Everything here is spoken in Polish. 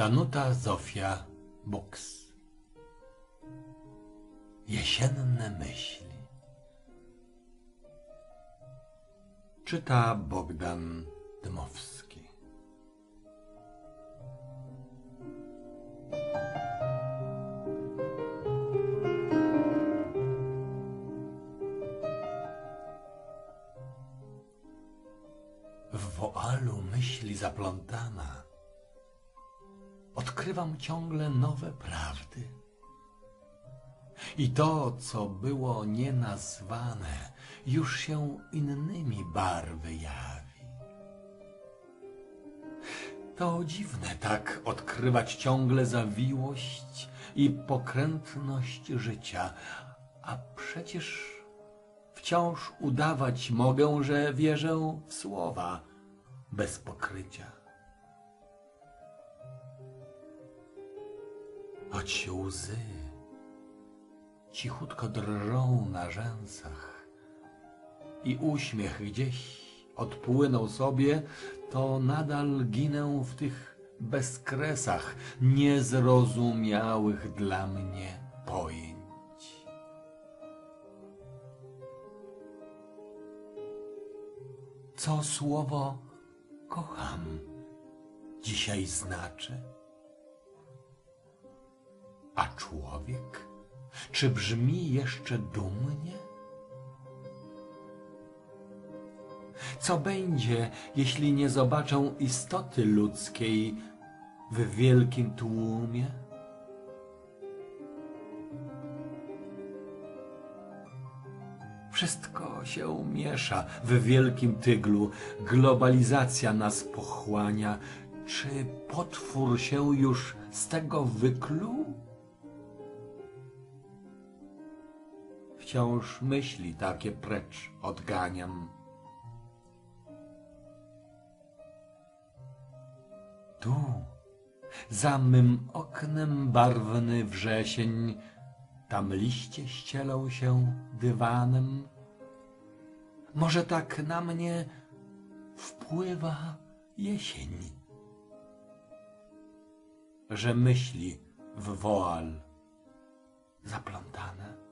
Danuta Zofia Buks. Jesienne myśli. Czyta Bogdan Dmowski. W woalu myśli zaplątana odkrywam ciągle nowe prawdy. I to, co było nienazwane, już się innymi barwy jawi. To dziwne tak odkrywać ciągle zawiłość i pokrętność życia, a przecież wciąż udawać mogę, że wierzę w słowa bez pokrycia. Choć łzy cichutko drżą na rzęsach i uśmiech gdzieś odpłynął sobie, to nadal ginę w tych bezkresach niezrozumiałych dla mnie pojęć. Co słowo kocham dzisiaj znaczy? A człowiek? Czy brzmi jeszcze dumnie? Co będzie, jeśli nie zobaczę istoty ludzkiej w wielkim tłumie? Wszystko się miesza w wielkim tyglu. Globalizacja nas pochłania. Czy potwór się już z tego wykluł? Wciąż myśli takie precz odganiam. Tu, za mym oknem barwny wrzesień, tam liście ścielą się dywanem. Może tak na mnie wpływa jesień, że myśli w woal zaplątane.